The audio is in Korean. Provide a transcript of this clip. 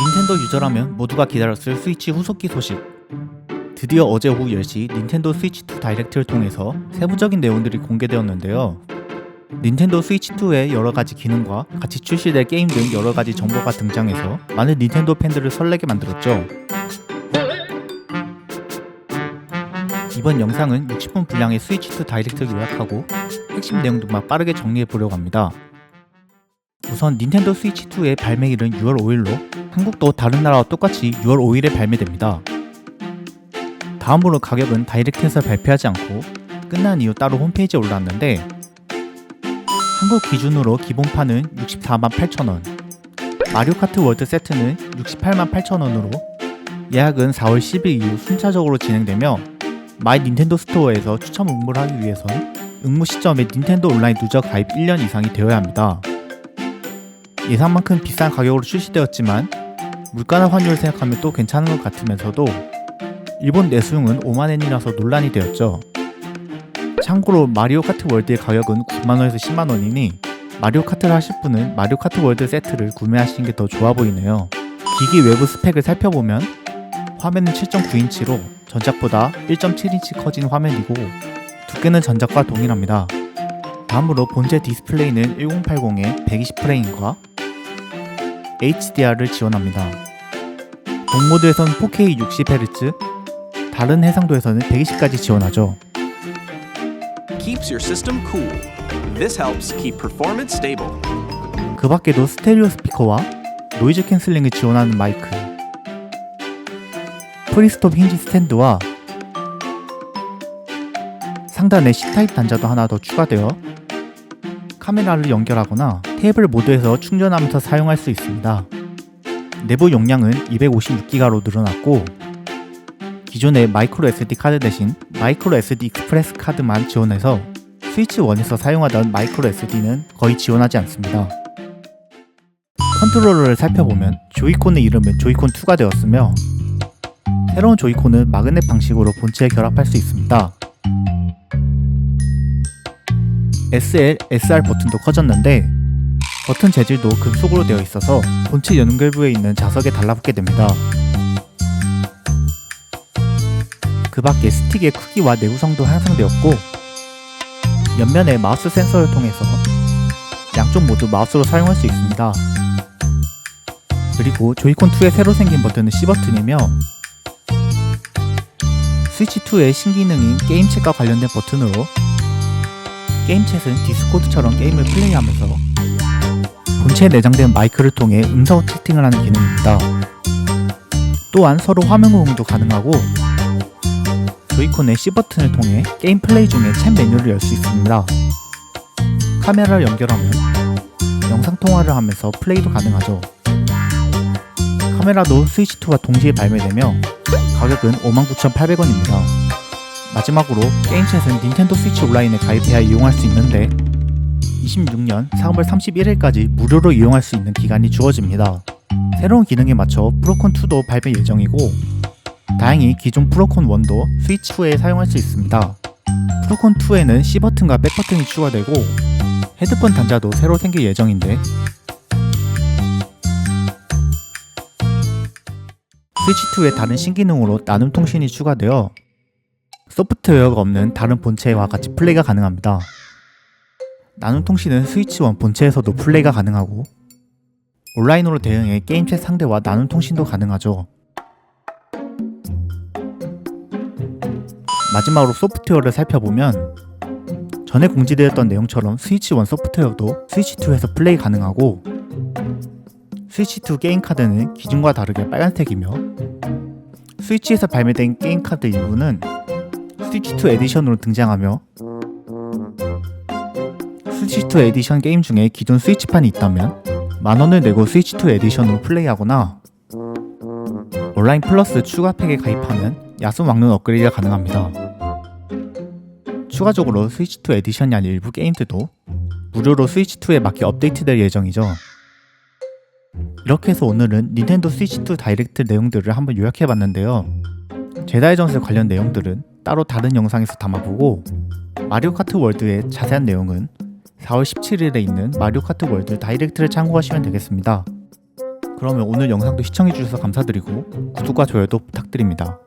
닌텐도 유저라면 모두가 기다렸을 스위치 후속기 소식. 드디어 어제 오후 10시 닌텐도 스위치2 다이렉트를 통해서 세부적인 내용들이 공개되었는데요. 닌텐도 스위치2의 여러 가지 기능과 같이 출시될 게임 등 여러 가지 정보가 등장해서 많은 닌텐도 팬들을 설레게 만들었죠. 이번 영상은 60분 분량의 스위치2 다이렉트를 요약하고 핵심 내용들만 빠르게 정리해 보려고 합니다. 우선 닌텐도 스위치2의 발매일은 6월 5일로 한국도 다른 나라와 똑같이 6월 5일에 발매됩니다. 다음으로 가격은 다이렉트에서 발표하지 않고 끝난 이후 따로 홈페이지에 올라왔는데 한국 기준으로 기본판은 64만 8천원 마리오 카트 월드 세트는 68만 8천원으로 예약은 4월 10일 이후 순차적으로 진행되며 마이 닌텐도 스토어에서 추첨 응모를 하기 위해선 응모 시점에 닌텐도 온라인 누적 가입 1년 이상이 되어야 합니다. 예상만큼 비싼 가격으로 출시되었지만 물가나 환율을 생각하면 또 괜찮은 것 같으면서도 일본 내수용은 5만엔이라서 논란이 되었죠. 참고로 마리오 카트 월드의 가격은 9만원에서 10만원이니 마리오 카트를 하실 분은 마리오 카트 월드 세트를 구매하시는 게 더 좋아 보이네요. 기기 외부 스펙을 살펴보면 화면은 7.9인치로 전작보다 1.7인치 커진 화면이고 두께는 전작과 동일합니다. 다음으로 본체 디스플레이는 1080에 120프레임과 HDR을 지원합니다. 동모드에서는 4K 60Hz, 다른 해상도에서는 120까지 지원하죠. keeps your system cool. This helps keep performance stable. 그 밖에도 스테레오 스피커와 노이즈 캔슬링을 지원하는 마이크, 프리스톱 힌지 스탠드와 상단에 C타입 단자도 하나 더 추가되어 카메라를 연결하거나 테이블 모드에서 충전하면서 사용할 수 있습니다. 내부 용량은 256기가로 늘어났고 기존의 마이크로 SD 카드 대신 마이크로 SD 익스프레스 카드만 지원해서 스위치 1에서 사용하던 마이크로 SD는 거의 지원하지 않습니다. 컨트롤러를 살펴보면 조이콘의 이름은 조이콘 2가 되었으며 새로운 조이콘은 마그넷 방식으로 본체에 결합할 수 있습니다. SL, SR 버튼도 커졌는데 버튼 재질도 금속으로 되어 있어서 본체 연결부에 있는 자석에 달라붙게 됩니다. 그 밖에 스틱의 크기와 내구성도 향상되었고 옆면에 마우스 센서를 통해서 양쪽 모두 마우스로 사용할 수 있습니다. 그리고 조이콘2의 새로 생긴 버튼은 C버튼이며 스위치2의 신기능인 게임챗과 관련된 버튼으로 게임챗은 디스코드처럼 게임을 플레이하면서 본체에 내장된 마이크를 통해 음성 채팅을 하는 기능입니다. 또한 서로 화면 공유도 가능하고 조이콘의 C버튼을 통해 게임 플레이 중에 챗 메뉴를 열 수 있습니다. 카메라를 연결하면 영상 통화를 하면서 플레이도 가능하죠. 카메라도 스위치2와 동시에 발매되며 가격은 59,800원입니다. 마지막으로 게임챗은 닌텐도 스위치 온라인에 가입해야 이용할 수 있는데 26년 3월 31일까지 무료로 이용할 수 있는 기간이 주어집니다. 새로운 기능에 맞춰 프로콘2도 발매 예정이고 다행히 기존 프로콘 1도 스위치 후에 사용할 수 있습니다. 프로콘 2에는 C 버튼과 백 버튼이 추가되고 헤드폰 단자도 새로 생길 예정인데 스위치 2의 다른 신기능으로 나눔 통신이 추가되어 소프트웨어가 없는 다른 본체와 같이 플레이가 가능합니다. 나눔 통신은 스위치 1 본체에서도 플레이가 가능하고 온라인으로 대응해 게임챗 상대와 나눔 통신도 가능하죠. 마지막으로 소프트웨어를 살펴보면 전에 공지되었던 내용처럼 스위치 1 소프트웨어도 스위치 2에서 플레이 가능하고 스위치 2 게임 카드는 기존과 다르게 빨간색이며 스위치에서 발매된 게임 카드 일부는 스위치 2 에디션으로 등장하며 스위치 2 에디션 게임 중에 기존 스위치판이 있다면 만 원을 내고 스위치 2 에디션으로 플레이하거나 온라인 플러스 추가 팩에 가입하면 야수 막는 업그레이드가 가능합니다. 추가적으로 스위치2 에디션이 아닌 일부 게임들도 무료로 스위치2에 맞게 업데이트될 예정이죠. 이렇게 해서 오늘은 닌텐도 스위치2 다이렉트 내용들을 한번 요약해봤는데요. 제다의 전설 관련 내용들은 따로 다른 영상에서 담아보고 마리오 카트 월드의 자세한 내용은 4월 17일에 있는 마리오 카트 월드 다이렉트를 참고하시면 되겠습니다. 그러면 오늘 영상도 시청해주셔서 감사드리고 구독과 좋아요도 부탁드립니다.